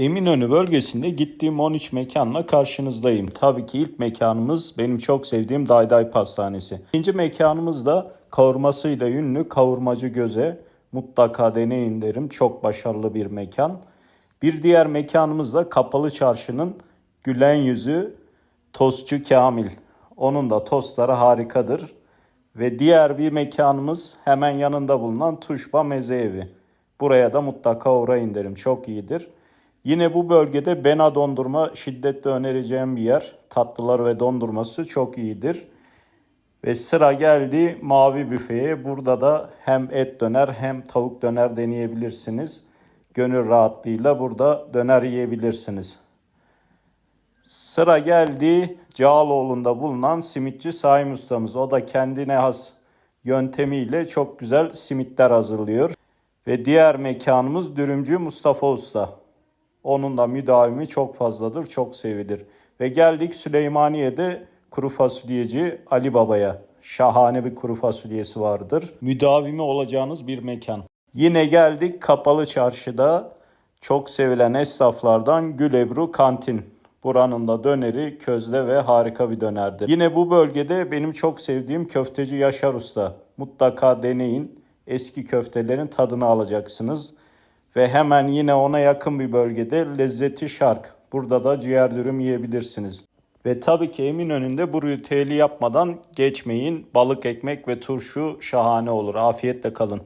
Eminönü bölgesinde gittiğim 13 mekanla karşınızdayım. Tabii ki ilk mekanımız benim çok sevdiğim Dayday Pastanesi. İkinci mekanımız da kavurmasıyla ünlü Kavurmacı Göze. Mutlaka deneyin derim. Çok başarılı bir mekan. Bir diğer mekanımız da Kapalı Çarşı'nın gülen yüzü Tostçu Kamil. Onun da tostları harikadır. Ve diğer bir mekanımız hemen yanında bulunan Tuşba Meze Evi. Buraya da mutlaka uğrayın derim. Çok iyidir. Yine bu bölgede Bena dondurma şiddetle önereceğim bir yer. Tatlılar ve dondurması çok iyidir. Ve sıra geldi mavi büfeye. Burada da hem et döner hem tavuk döner deneyebilirsiniz. Gönül rahatlığıyla burada döner yiyebilirsiniz. Sıra geldi Cağaloğlu'nda bulunan simitçi Saim ustamız. O da kendine has yöntemiyle çok güzel simitler hazırlıyor. Ve diğer mekanımız dürümcü Mustafa Usta. Onun da müdavimi çok fazladır, çok sevilir. Ve geldik Süleymaniye'de kuru fasulyeci Ali Baba'ya. Şahane bir kuru fasulyesi vardır. Müdavimi olacağınız bir mekan. Yine geldik Kapalı Çarşı'da çok sevilen esnaflardan Gülebru Kantin. Buranın da döneri közde ve harika bir dönerdir. Yine bu bölgede benim çok sevdiğim köfteci Yaşar Usta. Mutlaka deneyin. Eski köftelerin tadını alacaksınız. Ve hemen yine ona yakın bir bölgede Lezzeti Şark. Burada da ciğer dürüm yiyebilirsiniz. Ve tabii ki Eminönü'nde bu ritüeli yapmadan geçmeyin. Balık ekmek ve turşu şahane olur. Afiyetle kalın.